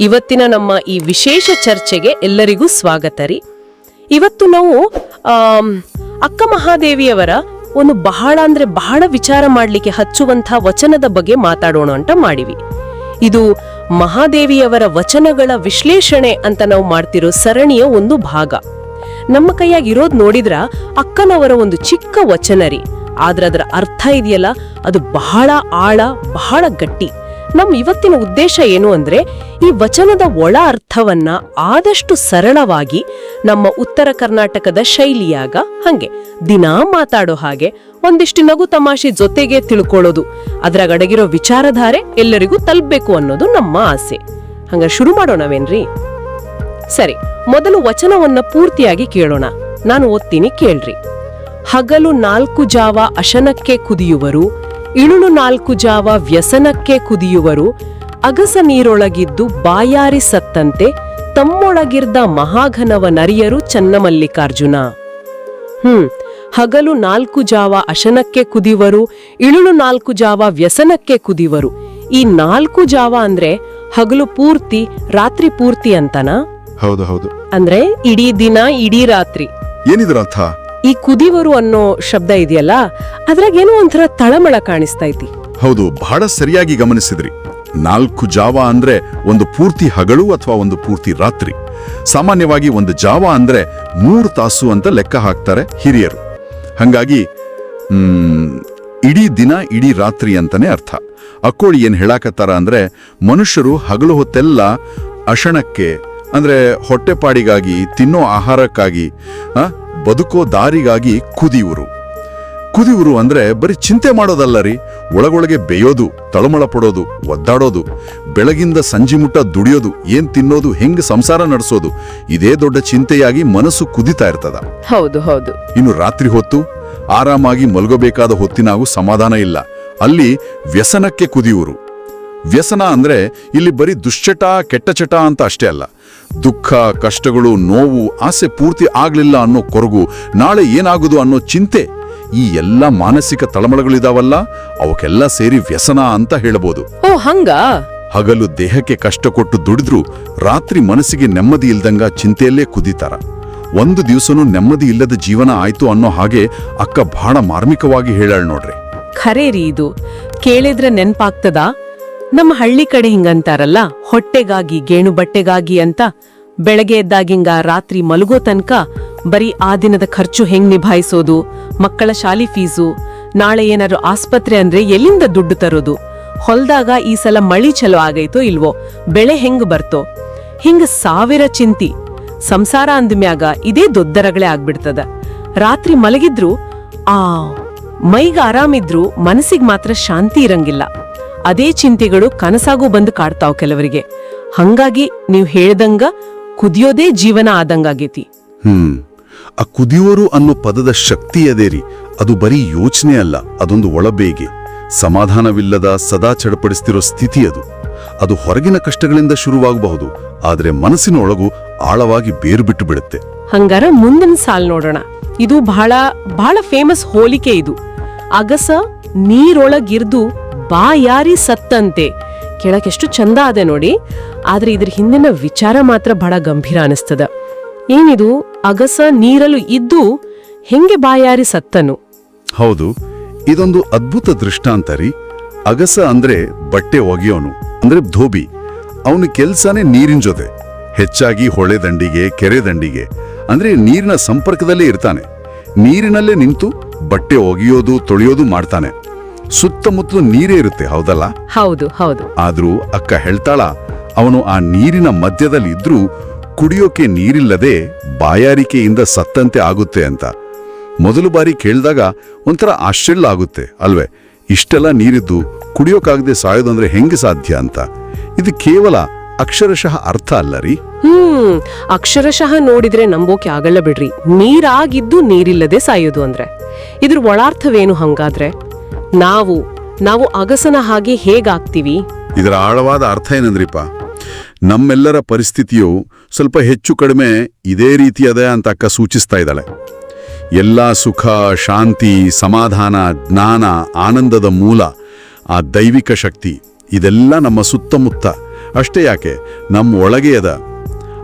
ಇವತ್ತಿನ ನಮ್ಮ ಈ ವಿಶೇಷ ಚರ್ಚೆಗೆ ಎಲ್ಲರಿಗೂ ಸ್ವಾಗತ ರೀ. ಇವತ್ತು ನಾವು ಅಕ್ಕ ಮಹಾದೇವಿಯವರ ಒಂದು ಬಹಳ ಅಂದ್ರೆ ಬಹಳ ವಿಚಾರ ಮಾಡಲಿಕ್ಕೆ ಹಚ್ಚುವಂಥ ವಚನದ ಬಗ್ಗೆ ಮಾತಾಡೋಣ ಅಂತ ಮಾಡಿವಿ. ಇದು ಮಹಾದೇವಿಯವರ ವಚನಗಳ ವಿಶ್ಲೇಷಣೆ ಅಂತ ನಾವು ಮಾಡ್ತಿರೋ ಸರಣಿಯ ಒಂದು ಭಾಗ. ನಮ್ಮ ಕೈಯಾಗ ಇರೋದು ನೋಡಿದ್ರ ಅಕ್ಕನವರ ಒಂದು ಚಿಕ್ಕ ವಚನ ರೀ. ಆದ್ರೆ ಅದರ ಅರ್ಥ ಇದೆಯಲ್ಲ, ಅದು ಬಹಳ ಆಳ, ಬಹಳ ಗಟ್ಟಿ. ನಮ್ ಇವತ್ತಿನ ಉದ್ದೇಶ ಏನು ಅಂದ್ರೆ ಈ ವಚನದ ಒಳ ಅರ್ಥವನ್ನ ಆದಷ್ಟು ಸರಳವಾಗಿ ನಮ್ಮ ಉತ್ತರ ಕರ್ನಾಟಕದ ಶೈಲಿಯಾಗ ಹಂಗೆ ದಿನಾ ಮಾತಾಡೋ ಹಾಗೆ ಒಂದಿಷ್ಟು ನಗು ತಮಾಷೆ ಜೊತೆಗೆ ತಿಳ್ಕೊಳ್ಳೋದು. ಅದ್ರಾಗಡಗಿರೋ ವಿಚಾರಧಾರೆ ಎಲ್ಲರಿಗೂ ತಲುಪಬೇಕು ಅನ್ನೋದು ನಮ್ಮ ಆಸೆ. ಹಂಗ ಶುರು ಮಾಡೋಣವೇನ್ರಿ ಸರಿ, ಮೊದಲು ವಚನವನ್ನ ಪೂರ್ತಿಯಾಗಿ ಕೇಳೋಣ. ನಾನು ಓದ್ತೀನಿ ಕೇಳ್ರಿ. ಹಗಲು ನಾಲ್ಕು ಜಾವ ಅಶನಕ್ಕೆ ಕುದಿಯುವರು ಇಳುಳು ನಾಲ್ಕು ಜಾವ ವ್ಯಸನಕ್ಕೆ ಕುದಿಯುವರು ಅಗಸ ನೀರೊಳಗಿದ್ದು ಬಾಯಾರಿ ಸತ್ತಂತೆ ತಮ್ಮೊಳಗಿರ್ದ ಮಹಾಘನವ ನರಿಯರು ಚನ್ನಮಲ್ಲಿಕಾರ್ಜುನ. ಹ್ಮ್ ಹಗಲು ನಾಲ್ಕು ಜಾವ ಅಶನಕ್ಕೆ ಕುದಿವರು ಇಳುಳು ನಾಲ್ಕು ಜಾವ ವ್ಯಸನಕ್ಕೆ ಕುದಿವರು ಈ ನಾಲ್ಕು ಜಾವ ಅಂದ್ರೆ ಹಗಲು ಪೂರ್ತಿ ರಾತ್ರಿ ಪೂರ್ತಿ ಅಂತನಾ? ಹೌದು ಹೌದು. ಅಂದ್ರೆ ಇಡೀ ದಿನ ಇಡೀ ರಾತ್ರಿ. ಏನಿದ್ರ ಅರ್ಥ? ಈ ಕುದಿವರು ಅನ್ನೋ ಶಬ್ದ ಇದೆಯಲ್ಲ, ಅದ್ರಾಗ ಏನೋ ಒಂಥರ ತಳಮಳ ಕಾಣಿಸ್ತಾ ಐತಿ ಹೌದು, ಬಹಳ ಸರಿಯಾಗಿ ಗಮನಿಸಿದ್ರಿ. ನಾಲ್ಕು ಜಾವ ಅಂದ್ರೆ ಒಂದು ಪೂರ್ತಿ ಹಗಲು ಅಥವಾ ಒಂದು ಪೂರ್ತಿ ರಾತ್ರಿ. ಸಾಮಾನ್ಯವಾಗಿ ಒಂದು ಜಾವ ಅಂದ್ರೆ ಮೂರು ತಾಸು ಅಂತ ಲೆಕ್ಕ ಹಾಕ್ತಾರೆ ಹಿರಿಯರು. ಹಂಗಾಗಿ ಇಡೀ ದಿನ, ಇಡೀ ರಾತ್ರಿ ಅಂತಾನೆ ಅರ್ಥ. ಅಕ್ಕೋಳಿ ಏನ್ ಹೇಳಾಕತ್ತಾರ ಅಂದ್ರೆ, ಮನುಷ್ಯರು ಹಗಲು ಹೊತ್ತೆಲ್ಲ ಅಶಣಕ್ಕೆ, ಅಂದ್ರೆ ಹೊಟ್ಟೆಪಾಡಿಗಾಗಿ ತಿನ್ನೋ ಆಹಾರಕ್ಕಾಗಿ ಬದುಕೋ ದಾರಿಗಾಗಿ ಕುದಿಯುವರು ಕುದಿಯುವರು ಅಂದ್ರೆ ಬರೀ ಚಿಂತೆ ಮಾಡೋದಲ್ಲ ರೀ ಒಳಗೊಳಗೆ ಬೇಯೋದು ತಳಮಳ ಪಡೋದು ಒದ್ದಾಡೋದು ಬೆಳಗಿಂದ ಸಂಜೆ ಮುಟ್ಟ ದುಡಿಯೋದು ಏನ್ ತಿನ್ನೋದು ಹೆಂಗ್ ಸಂಸಾರ ನಡೆಸೋದು ಇದೇ ದೊಡ್ಡ ಚಿಂತೆಯಾಗಿ ಮನಸ್ಸು ಕುದಿತಾ ಇರ್ತದ. ಹೌದು ಹೌದು. ಇನ್ನು ರಾತ್ರಿ ಹೊತ್ತು ಆರಾಮಾಗಿ ಮಲಗಬೇಕಾದ ಹೊತ್ತಿನಾಗೂ ಸಮಾಧಾನ ಇಲ್ಲ. ಅಲ್ಲಿ ವ್ಯಸನಕ್ಕೆ ಕುದಿಯುವರು ವ್ಯಸನ ಅಂದ್ರೆ ಇಲ್ಲಿ ಬರೀ ದುಶ್ಚಟ ಕೆಟ್ಟ ಚಟ ಅಂತ ಅಷ್ಟೇ ಅಲ್ಲ. ದುಃಖ ಕಷ್ಟಗಳು ನೋವು ಆಸೆ ಪೂರ್ತಿ ಆಗಲಿಲ್ಲ ಅನ್ನೋ ಕೊರಗು ನಾಳೆ ಏನಾಗುದು ಅನ್ನೋ ಚಿಂತೆ ಈ ಎಲ್ಲ ಮಾನಸಿಕ ತಳಮಳಗಳಿದಾವಲ್ಲ ಅವಕ್ಕೆಲ್ಲ ಸೇರಿ ವ್ಯಸನ ಅಂತ ಹೇಳಬಹುದು ಓ ಹಂಗ? ಹಗಲು ದೇಹಕ್ಕೆ ಕಷ್ಟ ಕೊಟ್ಟು ದುಡಿದ್ರು ರಾತ್ರಿ ಮನಸ್ಸಿಗೆ ನೆಮ್ಮದಿ ಇಲ್ದಂಗ ಚಿಂತೆಯಲ್ಲೇ ಕುದಿತಾರ. ಒಂದು ದಿವಸನೂ ನೆಮ್ಮದಿ ಇಲ್ಲದ ಜೀವನ ಆಯ್ತು ಅನ್ನೋ ಹಾಗೆ ಅಕ್ಕ ಬಹಳ ಮಾರ್ಮಿಕವಾಗಿ ಹೇಳಾಳ್ ನೋಡ್ರಿ. ಖರೇರಿ ಇದು. ಕೇಳಿದ್ರೆ ನೆನ್ಪಾಗ್ತದ? ನಮ್ಮ ಹಳ್ಳಿ ಕಡೆ ಹಿಂಗಂತಾರಲ್ಲ, ಹೊಟ್ಟೆಗಾಗಿ, ಗೇಣು ಬಟ್ಟೆಗಾಗಿ ಅಂತ ಬೆಳಗ್ಗೆ ಎದ್ದಾಗಿಂಗ ರಾತ್ರಿ ಮಲಗೋ ತನಕ ಬರೀ ಆ ದಿನದ ಖರ್ಚು ಹೆಂಗ್ ನಿಭಾಯಿಸೋದು, ಮಕ್ಕಳ ಶಾಲಿ ಫೀಸು, ನಾಳೆ ಏನಾದ್ರು ಆಸ್ಪತ್ರೆ ಅಂದ್ರೆ ಎಲ್ಲಿಂದ ದುಡ್ಡು ತರೋದು, ಹೊಲ್ದಾಗ ಈ ಸಲ ಮಳಿ ಚಲೋ ಆಗೈತೋ ಇಲ್ವೋ, ಬೆಳೆ ಹೆಂಗ್ ಬರ್ತೋ. ಹಿಂಗ ಸಾವಿರ ಚಿಂತಿ, ಸಂಸಾರ ಅಂದ್ಮ್ಯಾಗ ಇದೇ ದೊದ್ದರಗಳೇ ಆಗ್ಬಿಡ್ತದ. ರಾತ್ರಿ ಮಲಗಿದ್ರು, ಆ ಮೈಗ ಆರಾಮಿದ್ರು, ಮನಸ್ಸಿಗೆ ಮಾತ್ರ ಶಾಂತಿ ಇರಂಗಿಲ್ಲ. ಅದೇ ಚಿಂತೆಗಳು ಕನಸಾಗೂ ಬಂದು ಕಾಡ್ತಾವ್ ಕೆಲವರಿಗೆ. ಹಂಗಾಗಿ ನೀವು ಹೇಳ್ದಂಗ ಕುದಿಯೋದೇ ಜೀವನ ಆದಂಗಾಗೈತಿ. ಹ್ಮ್. ಆ ಕುದಿಯೋರು ಅನ್ನೋ ಪದದ ಶಕ್ತಿ ಅದೇರಿ. ಅದು ಬರೀ ಯೋಚನೆ ಅಲ್ಲ ಅದೊಂದು ಒಳಬೇಗೆ. ಸಮಾಧಾನವಿಲ್ಲದ ಸದಾ ಚಡಪಡಿಸ್ತಿರೋ ಸ್ಥಿತಿ ಅದು. ಅದು ಹೊರಗಿನ ಕಷ್ಟಗಳಿಂದ ಶುರುವಾಗಬಹುದು ಆದ್ರೆ ಮನಸ್ಸಿನ ಒಳಗು ಆಳವಾಗಿ ಬೇರು ಬಿಟ್ಟು ಬಿಡುತ್ತೆ. ಹಂಗಾರ ಮುಂದಿನ ಸಾಲ್ ನೋಡೋಣ. ಇದು ಬಹಳ ಬಹಳ ಫೇಮಸ್ ಹೋಲಿಕೆ ಇದು. ಅಗಸ ನೀರೊಳಗಿರ್ದು ಬಾಯಾರಿ ಸತ್ತಂತೆ. ಕೇಳಕ್ಕೆಷ್ಟು ಚಂದ ಅದೆ ನೋಡಿ. ಆದ್ರೆ ಇದ್ರ ಹಿಂದಿನ ವಿಚಾರ ಮಾತ್ರ ಬಹಳ ಗಂಭೀರ ಅನಿಸ್ತದ. ಏನಿದು? ಅಗಸ ನೀರಲು ಇದ್ದು ಹೆಂಗೆ ಬಾಯಾರಿ ಸತ್ತನು? ಹೌದು, ಇದೊಂದು ಅದ್ಭುತ ದೃಷ್ಟಾಂತ ರೀ ಅಗಸ ಅಂದ್ರೆ ಬಟ್ಟೆ ಒಗೆಯೋನು, ಅಂದ್ರೆ ಧೋಬಿ. ಅವನು ಕೆಲ್ಸನೇ ನೀರಿನ ಜೊತೆ. ಹೆಚ್ಚಾಗಿ ಹೊಳೆ ದಂಡಿಗೆ, ಕೆರೆ ದಂಡಿಗೆ, ಅಂದ್ರೆ ನೀರಿನ ಸಂಪರ್ಕದಲ್ಲೇ ಇರ್ತಾನೆ. ನೀರಿನಲ್ಲೇ ನಿಂತು ಬಟ್ಟೆ ಒಗೆಯೋದು, ತೊಳೆಯೋದು ಮಾಡ್ತಾನೆ. ಸುತ್ತಮುತ್ತಲು ನೀರೇ ಇರುತ್ತೆ ಹೌದಲ್ಲ? ಹೌದು ಹೌದು. ಆದ್ರೂ ಅಕ್ಕ ಹೇಳ್ತಾಳ ಅವನು ಆ ನೀರಿನ ಮಧ್ಯದಲ್ಲಿ ಇದ್ರೂ ಕುಡಿಯೋಕೆ ನೀರಿಲ್ಲದೆ ಬಾಯಾರಿಕೆಯಿಂದ ಸತ್ತಂತೆ ಆಗುತ್ತೆ ಅಂತ. ಮೊದಲು ಬಾರಿ ಕೇಳಿದಾಗ ಒಂಥರ ಆಶ್ಚರ್ಯ ಆಗುತ್ತೆ ಅಲ್ವೇ? ಇಷ್ಟೆಲ್ಲ ನೀರಿದ್ದು ಕುಡಿಯೋಕಾಗದೆ ಸಾಯೋದಂದ್ರೆ ಹೆಂಗೆ ಸಾಧ್ಯ ಅಂತ. ಇದು ಕೇವಲ ಅಕ್ಷರಶಃ ಅರ್ಥ ಅಲ್ಲ ರೀ? ಹ್ಮ್ ಅಕ್ಷರಶಃ ನೋಡಿದ್ರೆ ನಂಬೋಕೆ ಆಗಲ್ಲ ಬಿಡ್ರಿ. ನೀರಾಗಿದ್ದು ನೀರಿಲ್ಲದೆ ಸಾಯೋದು ಅಂದ್ರೆ. ಇದ್ರ ಒಳಾರ್ಥವೇನು ಹಂಗಾದ್ರೆ? ನಾವು ನಾವು ಅಗಸನ ಹಾಗೆ ಹೇಗಾಗ್ತೀವಿ? ಇದರ ಆಳವಾದ ಅರ್ಥ ಏನಂದ್ರಿಪ್ಪ? ನಮ್ಮೆಲ್ಲರ ಪರಿಸ್ಥಿತಿಯು ಸ್ವಲ್ಪ ಹೆಚ್ಚು ಕಡಿಮೆ ಇದೇ ರೀತಿಯದ ಅಂತ ಅಕ್ಕ ಸೂಚಿಸ್ತಾ ಇದ್ದಾಳೆ. ಎಲ್ಲ ಸುಖ ಶಾಂತಿ ಸಮಾಧಾನ ಜ್ಞಾನ ಆನಂದದ ಮೂಲ ಆ ದೈವಿಕ ಶಕ್ತಿ ಇದೆಲ್ಲ ನಮ್ಮ ಸುತ್ತಮುತ್ತ. ಅಷ್ಟೇ ಯಾಕೆ ನಮ್ಮ ಒಳಗೆ ಅದ.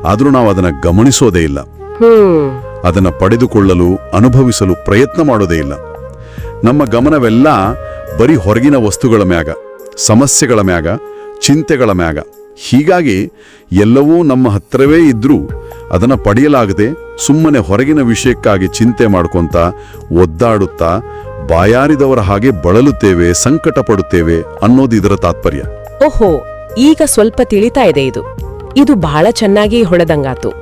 ಆದರೂ ನಾವು ಅದನ್ನು ಗಮನಿಸೋದೇ ಇಲ್ಲ. ಅದನ್ನು ಪಡೆದುಕೊಳ್ಳಲು ಅನುಭವಿಸಲು ಪ್ರಯತ್ನ ಮಾಡೋದೇ ಇಲ್ಲ. ನಮ್ಮ ಗಮನವೆಲ್ಲ ಬರೀ ಹೊರಗಿನ ವಸ್ತುಗಳ ಮ್ಯಾಗ, ಸಮಸ್ಯೆಗಳ ಮ್ಯಾಗ, ಚಿಂತೆಗಳ ಮ್ಯಾಗ. ಹೀಗಾಗಿ ಎಲ್ಲವೂ ನಮ್ಮ ಹತ್ತಿರವೇ ಇದ್ದರೂ ಅದನ್ನು ಪಡೆಯಲಾಗದೆ ಸುಮ್ಮನೆ ಹೊರಗಿನ ವಿಷಯಕ್ಕಾಗಿ ಚಿಂತೆ ಮಾಡ್ಕೊತ, ಒದ್ದಾಡುತ್ತಾ, ಬಾಯಾರಿದವರ ಹಾಗೆ ಬಳಲುತ್ತೇವೆ ಸಂಕಟ ಪಡುತ್ತೇವೆ ಅನ್ನೋದು ಇದರ ತಾತ್ಪರ್ಯ. ಓಹೋ, ಈಗ ಸ್ವಲ್ಪ ತಿಳಿತಾ ಇದೆ ಇದು. ಇದು ಬಹಳ ಚೆನ್ನಾಗಿ ಹೊಳೆದಂಗಾತು.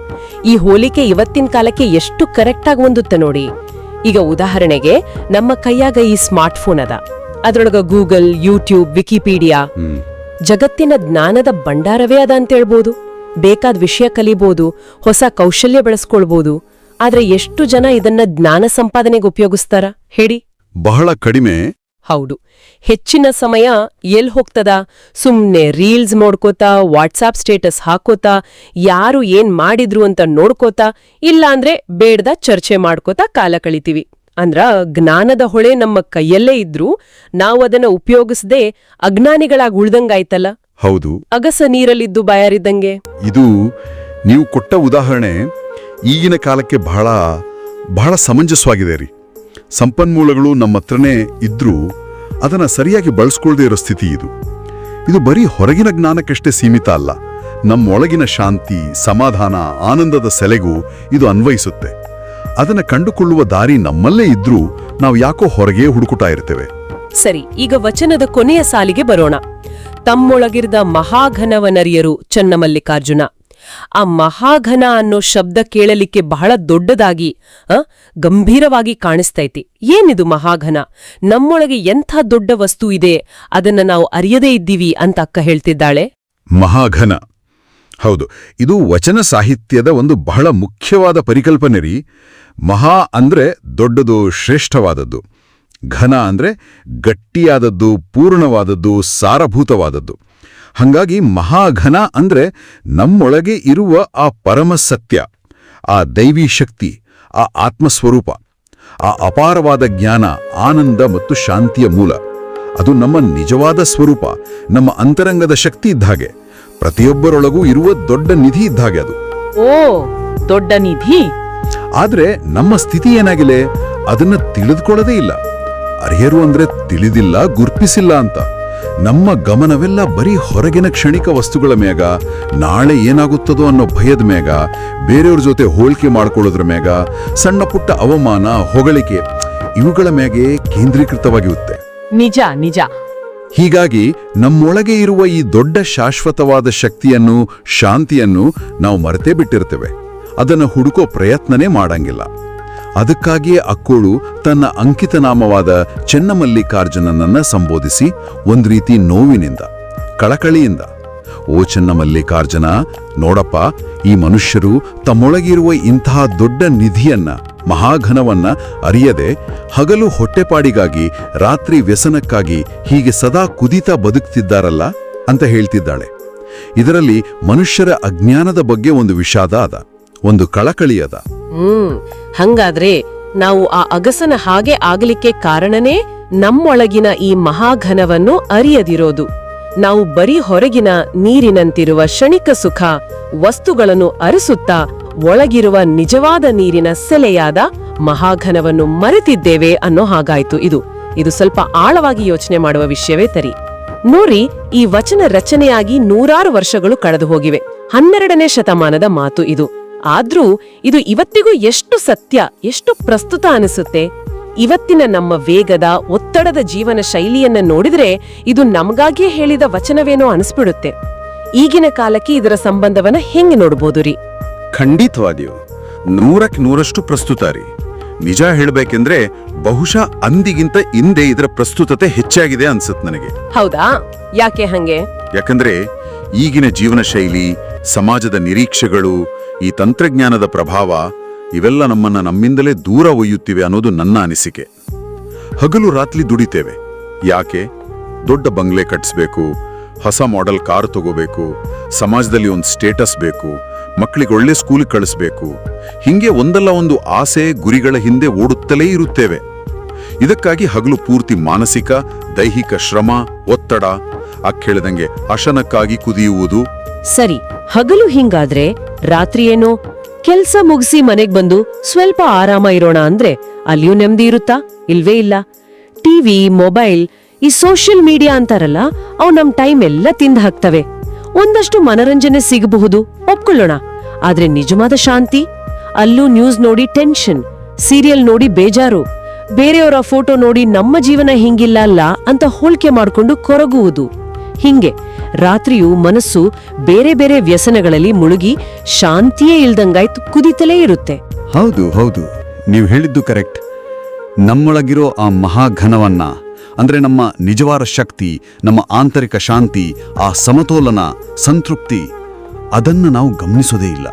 ಈ ಹೋಲಿಕೆ ಇವತ್ತಿನ ಕಾಲಕ್ಕೆ ಎಷ್ಟು ಕರೆಕ್ಟಾಗಿ ಹೊಂದುತ್ತೆ ನೋಡಿ. ಈಗ ಉದಾಹರಣೆಗೆ ನಮ್ಮ ಕೈಯಾಗ ಈ ಸ್ಮಾರ್ಟ್ ಫೋನ್ ಅದ. ಅದ್ರೊಳಗ ಗೂಗಲ್ ಯೂಟ್ಯೂಬ್ ವಿಕಿಪೀಡಿಯಾ ಜಗತ್ತಿನ ಜ್ಞಾನದ ಭಂಡಾರವೇ ಅದ ಅಂತ ಹೇಳ್ಬೋದು ಬೇಕಾದ ವಿಷಯ ಕಲಿಬೋದು ಹೊಸ ಕೌಶಲ್ಯ ಬೆಳೆಸ್ಕೊಳ್ಬೋದು. ಆದ್ರೆ ಎಷ್ಟು ಜನ ಇದನ್ನ ಜ್ಞಾನ ಸಂಪಾದನೆಗೆ ಉಪಯೋಗಿಸ್ತಾರ? ಹೇಳಿ. ಬಹಳ ಕಡಿಮೆ ಹೌದು. ಹೆಚ್ಚಿನ ಸಮಯ ಎಲ್ ಹೋಗ್ತದ? ಸುಮ್ಮನೆ ರೀಲ್ಸ್ ನೋಡ್ಕೋತಾ ವಾಟ್ಸಾಪ್ ಸ್ಟೇಟಸ್ ಹಾಕೋತಾ ಯಾರು ಏನ್ ಮಾಡಿದ್ರು ಅಂತ ನೋಡ್ಕೋತಾ ಇಲ್ಲಾಂದ್ರೆ ಬೇಡ್ದ ಚರ್ಚೆ ಮಾಡ್ಕೋತಾ ಕಾಲ ಕಳಿತೀವಿ. ಅಂದ್ರ ಜ್ಞಾನದ ಹೊಳೆ ನಮ್ಮ ಕೈಯಲ್ಲೇ ಇದ್ರೂ ನಾವು ಅದನ್ನ ಉಪಯೋಗಿಸದೆ ಅಜ್ಞಾನಿಗಳಾಗಿ ಉಳ್ದಂಗಾಯ್ತಲ್ಲ? ಹೌದು. ಅಗಸ ನೀರಲ್ಲಿದ್ದು ಬಾಯಾರಿದ್ದಂಗೆ. ಇದು ನೀವು ಕೊಟ್ಟ ಉದಾಹರಣೆ ಈಗಿನ ಕಾಲಕ್ಕೆ ಬಹಳ ಬಹಳ ಸಮಂಜಸವಾಗಿದೆ ರೀ. ಸಂಪನ್ಮೂಲಗಳು ನಮ್ಮ ಹತ್ರನೇ ಇದ್ರೂ ಅದನ್ನ ಸರಿಯಾಗಿ ಬಳಸ್ಕೊಳ್ದೇ ಇರೋ ಸ್ಥಿತಿ ಇದು. ಇದು ಬರೀ ಹೊರಗಿನ ಜ್ಞಾನಕ್ಕಷ್ಟೇ ಸೀಮಿತ ಅಲ್ಲ. ನಮ್ಮೊಳಗಿನ ಶಾಂತಿ, ಸಮಾಧಾನ, ಆನಂದದ ಸೆಲೆಗೂ ಇದು ಅನ್ವಯಿಸುತ್ತೆ. ಅದನ್ನ ಕಂಡುಕೊಳ್ಳುವ ದಾರಿ ನಮ್ಮಲ್ಲೇ ಇದ್ರೂ ನಾವು ಯಾಕೋ ಹೊರಗೆ ಹುಡುಕುತ್ತಾ ಇರ್ತೇವೆ. ಸರಿ, ಈಗ ವಚನದ ಕೊನೆಯ ಸಾಲಿಗೆ ಬರೋಣ. ತಮ್ಮೊಳಗಿರದ ಮಹಾಘನವನರಿಯರು ಚನ್ನಮಲ್ಲಿಕಾರ್ಜುನ. ಆ ಮಹಾಘನ ಅನ್ನೋ ಶಬ್ದ ಕೇಳಲಿಕ್ಕೆ ಬಹಳ ದೊಡ್ಡದಾಗಿ ಗಂಭೀರವಾಗಿ ಕಾಣಿಸ್ತೈತಿ. ಏನಿದು ಮಹಾಘನ? ನಮ್ಮೊಳಗೆ ಎಂಥ ದೊಡ್ಡ ವಸ್ತು ಇದೆ? ಅದನ್ನ ನಾವು ಅರಿಯದೇ ಇದ್ದೀವಿ ಅಂತ ಅಕ್ಕ ಹೇಳ್ತಿದ್ದಾಳೆ. ಮಹಾಘನ. ಹೌದು, ಇದು ವಚನ ಸಾಹಿತ್ಯದ ಒಂದು ಬಹಳ ಮುಖ್ಯವಾದ ಪರಿಕಲ್ಪನೆ ರೀ. ಮಹಾ ಅಂದ್ರೆ ದೊಡ್ಡದು, ಶ್ರೇಷ್ಠವಾದದ್ದು. ಘನ ಅಂದ್ರೆ ಗಟ್ಟಿಯಾದದ್ದು, ಪೂರ್ಣವಾದದ್ದು, ಸಾರಭೂತವಾದದ್ದು. ಹಂಗಾಗಿ ಮಹಾಘನ ಅಂದ್ರೆ ನಮ್ಮೊಳಗೆ ಇರುವ ಆ ಪರಮ ಸತ್ಯ ಆ ದೈವಿ ಶಕ್ತಿ ಆ ಆತ್ಮಸ್ವರೂಪ ಆ ಅಪಾರವಾದ ಜ್ಞಾನ ಆನಂದ ಮತ್ತು ಶಾಂತಿಯ ಮೂಲ. ಅದು ನಮ್ಮ ನಿಜವಾದ ಸ್ವರೂಪ ನಮ್ಮ ಅಂತರಂಗದ ಶಕ್ತಿ ಇದ್ದ ಹಾಗೆ. ಪ್ರತಿಯೊಬ್ಬರೊಳಗೂ ಇರುವ ದೊಡ್ಡ ನಿಧಿ ಇದ್ದ ಹಾಗೆ ಅದು. ಓ ದೊಡ್ಡ ನಿಧಿ? ಆದ್ರೆ ನಮ್ಮ ಸ್ಥಿತಿ ಏನಾಗಿದೆ ಅದನ್ನ ತಿಳಿದುಕೊಳ್ಳದೇ ಇಲ್ಲ. ಅರ್ಹರು ಅಂದ್ರೆ ತಿಳಿದಿಲ್ಲ ಗುರ್ಪಿಸಿಲ್ಲ ಅಂತ. ನಮ್ಮ ಗಮನವೆಲ್ಲ ಬರೀ ಹೊರಗಿನ ಕ್ಷಣಿಕ ವಸ್ತುಗಳ ಮೇಗ ನಾಳೆ ಏನಾಗುತ್ತದೋ ಅನ್ನೋ ಭಯದ ಮೇಗ ಬೇರೆಯವ್ರ ಜೊತೆ ಹೋಲಿಕೆ ಮಾಡ್ಕೊಳ್ಳೋದ್ರ ಮೇಗ ಸಣ್ಣ ಪುಟ್ಟ ಅವಮಾನ ಹೊಗಳಿಕೆ ಇವುಗಳ ಮ್ಯಾಗೆ ಕೇಂದ್ರೀಕೃತವಾಗಿರುತ್ತೆ. ನಿಜ ನಿಜ. ಹೀಗಾಗಿ ನಮ್ಮೊಳಗೆ ಇರುವ ಈ ದೊಡ್ಡ ಶಾಶ್ವತವಾದ ಶಕ್ತಿಯನ್ನು ಶಾಂತಿಯನ್ನು ನಾವು ಮರೆತೇ ಬಿಟ್ಟಿರ್ತೇವೆ. ಅದನ್ನು ಹುಡುಕೋ ಪ್ರಯತ್ನನೇ ಮಾಡಂಗಿಲ್ಲ. ಅದಕ್ಕಾಗಿಯೇ ಅಕ್ಕೋಳು ತನ್ನ ಅಂಕಿತನಾಮವಾದ ಚೆನ್ನಮಲ್ಲಿಕಾರ್ಜುನನನ್ನ ಸಂಬೋಧಿಸಿ ಒಂದು ರೀತಿ ನೋವಿನಿಂದ, ಕಳಕಳಿಯಿಂದ, ಓ ಚೆನ್ನಮಲ್ಲಿಕಾರ್ಜುನ, ನೋಡಪ್ಪ, ಈ ಮನುಷ್ಯರು ತಮ್ಮೊಳಗಿರುವ ಇಂತಹ ದೊಡ್ಡ ನಿಧಿಯನ್ನ, ಮಹಾಘನವನ್ನ ಅರಿಯದೆ ಹಗಲು ಹೊಟ್ಟೆಪಾಡಿಗಾಗಿ ರಾತ್ರಿ ವ್ಯಸನಕ್ಕಾಗಿ ಹೀಗೆ ಸದಾ ಕುದಿತಾ ಬದುಕ್ತಿದ್ದಾರಲ್ಲ? ಅಂತ ಹೇಳ್ತಿದ್ದಾಳೆ. ಇದರಲ್ಲಿ ಮನುಷ್ಯರ ಅಜ್ಞಾನದ ಬಗ್ಗೆ ಒಂದು ವಿಷಾದ ಅದ, ಒಂದು ಕಳಕಳಿ ಅದ. ಹಂಗಾದ್ರೆ ನಾವು ಆ ಅಗಸನ ಹಾಗೆ ಆಗಲಿಕ್ಕೆ ಕಾರಣನೇ ನಮ್ಮೊಳಗಿನ ಈ ಮಹಾಘನವನ್ನು ಅರಿಯದಿರೋದು. ನಾವು ಬರೀ ಹೊರಗಿನ ನೀರಿನಂತಿರುವ ಕ್ಷಣಿಕ ಸುಖ, ವಸ್ತುಗಳನ್ನು ಅರಸುತ್ತಾ ಒಳಗಿರುವ ನಿಜವಾದ ನೀರಿನ ಸೆಲೆಯಾದ ಮಹಾಘನವನ್ನು ಮರೆತಿದ್ದೇವೆ ಅನ್ನೋ ಹಾಗಾಯ್ತು ಇದು. ಇದು ಸ್ವಲ್ಪ ಆಳವಾಗಿ ಯೋಚನೆ ಮಾಡುವ ವಿಷಯವೇ ತರಿ. ನೋಡ್ರಿ ಈ ವಚನ ರಚನೆಯಾಗಿ ನೂರಾರು ವರ್ಷಗಳು ಕಳೆದು ಹೋಗಿವೆ. ಹನ್ನೆರಡನೇ ಶತಮಾನದ ಮಾತು ಇದು. ಆದ್ರೂ ಇದು ಇವತ್ತಿಗೂ ಎಷ್ಟು ಸತ್ಯ ಎಷ್ಟು ಪ್ರಸ್ತುತ ಅನಿಸುತ್ತೆ? ಇವತ್ತಿನ ನಮ್ಮ ವೇಗದ ಒತ್ತಡದ ಜೀವನ ಶೈಲಿಯನ್ನ ನೋಡಿದ್ರೆ ಇದು ನಮಗಾಗಿಯೇ ಹೇಳಿದ ವಚನವೇನೋ ಅನಿಸ್ಬಿಡುತ್ತೆ. ಈಗಿನ ಕಾಲಕ್ಕೆ ಇದರ ಸಂಬಂಧವನ್ನ ಹೆಂಗೆ ನೋಡ್ಬೋದು ರೀ? ಖಂಡಿತವಾಗಿಯೂ. ನೂರಕ್ಕೆ ನೂರಷ್ಟು ಪ್ರಸ್ತುತ ರೀ. ನಿಜ ಹೇಳಬೇಕೆಂದ್ರೆ ಬಹುಶಃ ಅಂದಿಗಿಂತ ಹಿಂದೆ ಇದರ ಪ್ರಸ್ತುತತೆ ಹೆಚ್ಚಾಗಿದೆ ಅನ್ಸುತ್ತೆ ನನಗೆ. ಹೌದಾ? ಯಾಕೆ ಹಂಗೆ? ಯಾಕಂದ್ರೆ ಈಗಿನ ಜೀವನ ಶೈಲಿ ಸಮಾಜದ ನಿರೀಕ್ಷೆಗಳು, ಈ ತಂತ್ರಜ್ಞಾನದ ಪ್ರಭಾವ, ಇವೆಲ್ಲ ನಮ್ಮನ್ನ ನಮ್ಮಿಂದಲೇ ದೂರ ಒಯ್ಯುತ್ತಿವೆ ಅನ್ನೋದು ನನ್ನ ಅನಿಸಿಕೆ. ಹಗಲು ರಾತ್ರಿ ದುಡಿತೇವೆ. ಯಾಕೆ? ದೊಡ್ಡ ಬಂಗ್ಲೆ ಕಟ್ಟಿಸ್ಬೇಕು ಹೊಸ ಮಾಡೆಲ್ ಕಾರ್ ತಗೋಬೇಕು, ಸಮಾಜದಲ್ಲಿ ಒಂದು ಸ್ಟೇಟಸ್ ಬೇಕು ಮಕ್ಕಳಿಗೆ ಒಳ್ಳೆ ಸ್ಕೂಲ್ ಕಳಿಸ್ಬೇಕು. ಹಿಂಗೆ ಒಂದಲ್ಲ ಒಂದು ಆಸೆ ಗುರಿಗಳ ಹಿಂದೆ ಓಡುತ್ತಲೇ ಇರುತ್ತೇವೆ. ಇದಕ್ಕಾಗಿ ಹಗಲು ಪೂರ್ತಿ ಮಾನಸಿಕ, ದೈಹಿಕ ಶ್ರಮ, ಒತ್ತಡ ಅಕ್ಕೇಳದಂಗೆ ಕೇಳಿದಂಗೆ ಅಶನಕ್ಕಾಗಿ ಕುದಿಯುವುದು. ಸರಿ ಹಗಲು ಹಿಂಗಾದ್ರೆ ರಾತ್ರಿ ಏನೋ ಕೆಲ್ಸ ಮುಗಿಸಿ ಮನೆಗ್ ಬಂದು ಸ್ವಲ್ಪ ಆರಾಮ ಇರೋಣ ಅಂದ್ರೆ ಅಲ್ಲಿಯೂ ನೆಮ್ಮದಿ ಇರುತ್ತಾ? ಇಲ್ವೇ ಇಲ್ಲ. ಟಿವಿ ಮೊಬೈಲ್, ಈ ಸೋಷಿಯಲ್ ಮೀಡಿಯಾ ಅಂತಾರಲ್ಲ, ಅವು ನಮ್ ಟೈಮ್ ಎಲ್ಲ ತಿಂದು ಹಾಕ್ತವೆ. ಒಂದಷ್ಟು ಮನರಂಜನೆ ಸಿಗಬಹುದು, ಒಪ್ಕೊಳ್ಳೋಣ. ಆದ್ರೆ ನಿಜವಾದ ಶಾಂತಿ? ಅಲ್ಲೂ ನ್ಯೂಸ್ ನೋಡಿ ಟೆನ್ಷನ್, ಸೀರಿಯಲ್ ನೋಡಿ ಬೇಜಾರು. ಬೇರೆಯವರ ಫೋಟೋ ನೋಡಿ ನಮ್ಮ ಜೀವನ ಹಿಂಗಿಲ್ಲ ಅಲ್ಲ ಅಂತ ಹೋಲಿಕೆ ಮಾಡ್ಕೊಂಡು ಕೊರಗುವುದು. ಹಿಂಗೆ. ರಾತ್ರಿಯು ಮನಸ್ಸು ಬೇರೆ ಬೇರೆ ವ್ಯಸನಗಳಲ್ಲಿ ಮುಳುಗಿ ಶಾಂತಿಯೇ ಇಲ್ದಂಗಾಯ್ತು ಕುದಿತಲೇ ಇರುತ್ತೆ. ಹೌದು ಹೌದು. ನೀವು ಹೇಳಿದ್ದು ಕರೆಕ್ಟ್. ನಮ್ಮೊಳಗಿರೋ ಆ ಮಹಾಘನವನ್ನ ಅಂದ್ರೆ ನಮ್ಮ ನಿಜವಾದ ಶಕ್ತಿ ನಮ್ಮ ಆಂತರಿಕ ಶಾಂತಿ ಆ ಸಮತೋಲನ ಸಂತೃಪ್ತಿ ಅದನ್ನ ನಾವು ಗಮನಿಸೋದೇ ಇಲ್ಲ.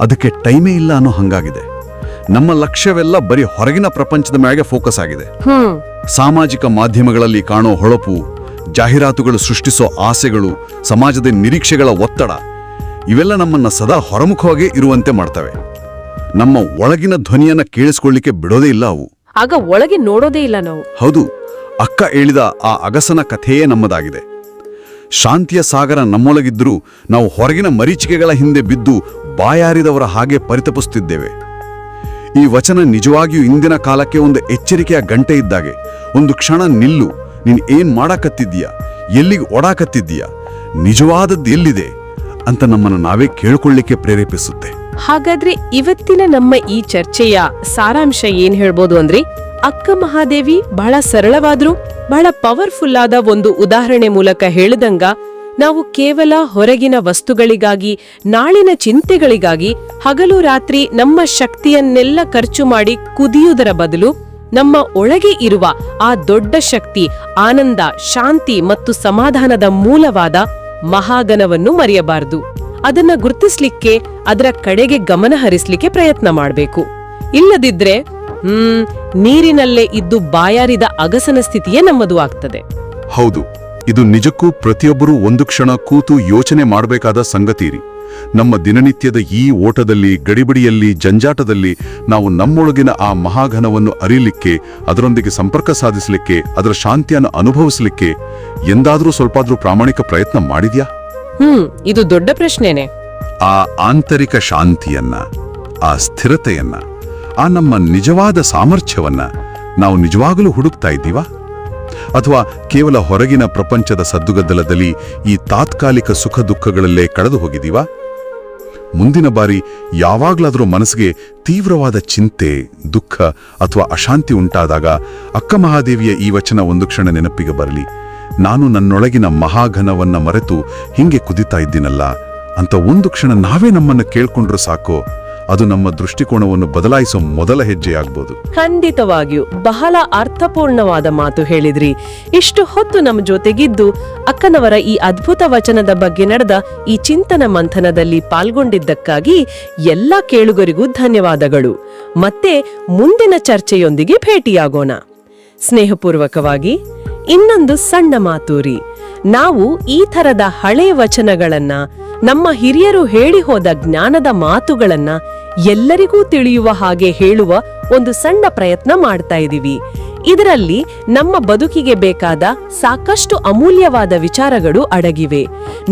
ಅದಕ್ಕೆ ಟೈಮೇ ಇಲ್ಲ ಅನ್ನೋ ಹಂಗಾಗಿದೆ. ನಮ್ಮ ಲಕ್ಷ್ಯವೆಲ್ಲ ಬರೀ ಹೊರಗಿನ ಪ್ರಪಂಚದ ಮ್ಯಾಗೆ ಫೋಕಸ್ ಆಗಿದೆ. ಸಾಮಾಜಿಕ ಮಾಧ್ಯಮಗಳಲ್ಲಿ ಕಾಣೋ ಹೊಳಪು ಜಾಹೀರಾತುಗಳು ಸೃಷ್ಟಿಸೋ ಆಸೆಗಳು ಸಮಾಜದ ನಿರೀಕ್ಷೆಗಳ ಒತ್ತಡ ಇವೆಲ್ಲ ನಮ್ಮನ್ನ ಸದಾ ಹೊರಮುಖವಾಗಿ ಇರುವಂತೆ ಮಾಡ್ತವೆ. ನಮ್ಮ ಒಳಗಿನ ಧ್ವನಿಯನ್ನ ಕೇಳಿಸ್ಕೊಳ್ಳಿಕ್ಕೆ ಬಿಡೋದೇ ಇಲ್ಲ ಅವು. ಆಗ ಒಳಗೆ ನೋಡೋದೇ ಇಲ್ಲ ನಾವು. ಹೌದು ಅಕ್ಕ ಹೇಳಿದ ಆ ಅಗಸನ ಕಥೆಯೇ ನಮ್ಮದಾಗಿದೆ. ಶಾಂತಿಯ ಸಾಗರ ನಮ್ಮೊಳಗಿದ್ರೂ ನಾವು ಹೊರಗಿನ ಮರೀಚಿಕೆಗಳ ಹಿಂದೆ ಬಿದ್ದು ಬಾಯಾರಿದವರ ಹಾಗೆ ಪರಿತಪಿಸುತ್ತಿದ್ದೇವೆ. ಈ ವಚನ ನಿಜವಾಗಿಯೂ ಇಂದಿನ ಕಾಲಕ್ಕೆ ಒಂದು ಎಚ್ಚರಿಕೆಯ ಗಂಟೆ ಇದ್ದಾಗೆ ಒಂದು ಕ್ಷಣ ನಿಲ್ಲು ನೀನ್ ಏನು ಮಾಡಾಕತ್ತಿದ್ದೀಯ? ಎಲ್ಲಿಗೆ ಓಡಾಕತ್ತಿದ್ದೀಯ? ನಿಜವಾದದ್ದು ಎಲ್ಲಿದೆ? ಅಂತ ನಮ್ಮನ್ನು ನಾವೇ ಕೇಳ್ಕೊಳ್ಳಿಕ್ಕೆ ಪ್ರೇರೇಪಿಸುತ್ತೆ. ಹಾಗಾದ್ರೆ ಇವತ್ತಿನ ನಮ್ಮ ಈ ಚರ್ಚೆಯ ಸಾರಾಂಶ ಏನ್ ಹೇಳ್ಬೋದು ಅಂದ್ರೆ, ಅಕ್ಕ ಮಹಾದೇವಿ ಬಹಳ ಸರಳವಾದ್ರೂ, ಬಹಳ ಪವರ್ಫುಲ್ ಆದ ಒಂದು ಉದಾಹರಣೆ ಮೂಲಕ ಹೇಳಿದಂಗ, ನಾವು ಕೇವಲ ಹೊರಗಿನ ವಸ್ತುಗಳಿಗಾಗಿ, ನಾಳಿನ ಚಿಂತೆಗಳಿಗಾಗಿ ಹಗಲು ರಾತ್ರಿ ನಮ್ಮ ಶಕ್ತಿಯನ್ನೆಲ್ಲ ಖರ್ಚು ಮಾಡಿ ಕುದಿಯುವುದರ ಬದಲು ನಮ್ಮ ಒಳಗೆ ಇರುವ ಆ ದೊಡ್ಡ ಶಕ್ತಿ, ಆನಂದ, ಶಾಂತಿ ಮತ್ತು ಸಮಾಧಾನದ ಮೂಲವಾದ ಮಹಾಗನವನ್ನು ಮರೆಯಬಾರದು. ಅದನ್ನ ಗುರುತಿಸ್ಲಿಕ್ಕೆ, ಅದರ ಕಡೆಗೆ ಗಮನ ಹರಿಸ್ಲಿಕ್ಕೆ ಪ್ರಯತ್ನ ಮಾಡಬೇಕು. ಇಲ್ಲದಿದ್ರೆ, ಹ್ಮ್, ನೀರಿನಲ್ಲೇ ಇದ್ದು ಬಾಯಾರಿದ ಅಗಸನ ಸ್ಥಿತಿಯೇ ನಮ್ಮದು ಆಗ್ತದೆ. ಹೌದು. ಇದು ನಿಜಕ್ಕೂ ಪ್ರತಿಯೊಬ್ಬರೂ ಒಂದು ಕ್ಷಣ ಕೂತು ಯೋಚನೆ ಮಾಡಬೇಕಾದ ಸಂಗತಿರಿ ನಮ್ಮ ದಿನನಿತ್ಯದ ಈ ಓಟದಲ್ಲಿ ಗಡಿಬಿಡಿಯಲ್ಲಿ ಜಂಜಾಟದಲ್ಲಿ ನಾವು ನಮ್ಮೊಳಗಿನ ಆ ಮಹಾಘನವನ್ನು ಅರಿಲಿಕ್ಕೆ ಅದರೊಂದಿಗೆ ಸಂಪರ್ಕ ಸಾಧಿಸಲಿಕ್ಕೆ ಅದರ ಶಾಂತಿಯನ್ನು ಅನುಭವಿಸಲಿಕ್ಕೆ ಎಂದಾದರೂ ಸ್ವಲ್ಪಾದ್ರೂ ಪ್ರಾಮಾಣಿಕ ಪ್ರಯತ್ನ ಮಾಡಿದ್ಯಾ? ಹ್ಮ್ ಇದು ದೊಡ್ಡ ಪ್ರಶ್ನೆನೆ. ಆ ಆಂತರಿಕ ಶಾಂತಿಯನ್ನ ಆ ಸ್ಥಿರತೆಯನ್ನ ಆ ನಮ್ಮ ನಿಜವಾದ ಸಾಮರ್ಥ್ಯವನ್ನ ನಾವು ನಿಜವಾಗಲೂ ಹುಡುಕ್ತಾ ಇದ್ದೀವಾ? ಅಥವಾ ಕೇವಲ ಹೊರಗಿನ ಪ್ರಪಂಚದ ಸದ್ದುಗದ್ದಲದಲ್ಲಿ ಈ ತಾತ್ಕಾಲಿಕ ಸುಖ ದುಃಖಗಳಲ್ಲೇ ಕಳೆದು ಹೋಗಿದ್ದೀವಾ? ಮುಂದಿನ ಬಾರಿ ಯಾವಾಗಲಾದರೂ ಮನಸ್ಸಿಗೆ ತೀವ್ರವಾದ ಚಿಂತೆ, ದುಃಖ ಅಥವಾ ಅಶಾಂತಿ ಉಂಟಾದಾಗ ಅಕ್ಕ ಮಹಾದೇವಿಯ ಈ ವಚನ ಒಂದು ಕ್ಷಣ ನೆನಪಿಗೆ ಬರಲಿ. ನಾನು ನನ್ನೊಳಗಿನ ಮಹಾಘನವನ್ನ ಮರೆತು ಹಿಂಗೆ ಕುದಿತಾ ಇದ್ದೀನಲ್ಲ, ಅಂತ ಒಂದು ಕ್ಷಣ ನಾವೇ ನಮ್ಮನ್ನು ಕೇಳ್ಕೊಂಡ್ರು ಸಾಕು? ಅದು ನಮ್ಮ ದೃಷ್ಟಿಕೋನವನ್ನು ಬದಲಾಯಿಸೋ ಮೊದಲ ಹೆಜ್ಜೆಯಾಗಬಹುದು ಖಂಡಿತವಾಗಿಯೂ, ಬಹಳ ಅರ್ಥಪೂರ್ಣವಾದ ಮಾತು ಹೇಳಿದ್ರಿ. ಇಷ್ಟು ಹೊತ್ತು ನಮ್ಮ ಜೊತೆಗಿದ್ದು ಅಕ್ಕನವರ ಈ ಅದ್ಭುತ ವಚನದ ಬಗ್ಗೆ ನಡೆದ ಈ ಚಿಂತನ ಮಂಥನದಲ್ಲಿ ಪಾಲ್ಗೊಂಡಿದ್ದಕ್ಕಾಗಿ ಎಲ್ಲ ಕೇಳುಗರಿಗೂ ಧನ್ಯವಾದಗಳು. ಮತ್ತೆ ಮುಂದಿನ ಚರ್ಚೆಯೊಂದಿಗೆ ಭೇಟಿಯಾಗೋಣ. ಸ್ನೇಹಪೂರ್ವಕವಾಗಿ, ಇನ್ನೊಂದು ಸಣ್ಣ ಮಾತೂರಿ. ನಾವು ಈ ಥರದ ಹಳೆ ವಚನಗಳನ್ನ ನಮ್ಮ ಹಿರಿಯರು ಹೇಳಿ ಹೋದ ಜ್ಞಾನದ ಮಾತುಗಳನ್ನ ಎಲ್ಲರಿಗೂ ತಿಳಿಯುವ ಹಾಗೆ ಹೇಳುವ ಒಂದು ಸಣ್ಣ ಪ್ರಯತ್ನ ಮಾಡ್ತಾ ಇದೀವಿ ಇದರಲ್ಲಿ ನಮ್ಮ ಬದುಕಿಗೆ ಬೇಕಾದ ಸಾಕಷ್ಟು ಅಮೂಲ್ಯವಾದ ವಿಚಾರಗಳು ಅಡಗಿವೆ.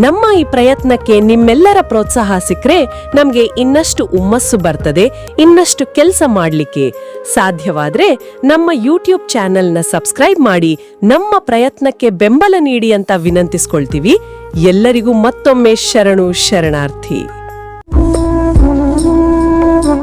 ನಮ್ಮ ಈ ಪ್ರಯತ್ನಕ್ಕೆ ನಿಮ್ಮೆಲ್ಲರ ಪ್ರೋತ್ಸಾಹ ಸಿಕ್ಕರೆ ನಮ್ಗೆ ಇನ್ನಷ್ಟು ಉಮ್ಮಸ್ಸು ಬರ್ತದೆ, ಇನ್ನಷ್ಟು ಕೆಲಸ ಮಾಡಲಿಕ್ಕೆ. ಸಾಧ್ಯವಾದ್ರೆ ನಮ್ಮ ಯೂಟ್ಯೂಬ್ ಚಾನೆಲ್ನ ಸಬ್ಸ್ಕ್ರೈಬ್ ಮಾಡಿ ನಮ್ಮ ಪ್ರಯತ್ನಕ್ಕೆ ಬೆಂಬಲ ನೀಡಿ ಅಂತ ವಿನಂತಿಸ್ಕೊಳ್ತೀವಿ. ಎಲ್ಲರಿಗೂ ಮತ್ತೊಮ್ಮೆ ಶರಣು ಶರಣಾರ್ಥಿ.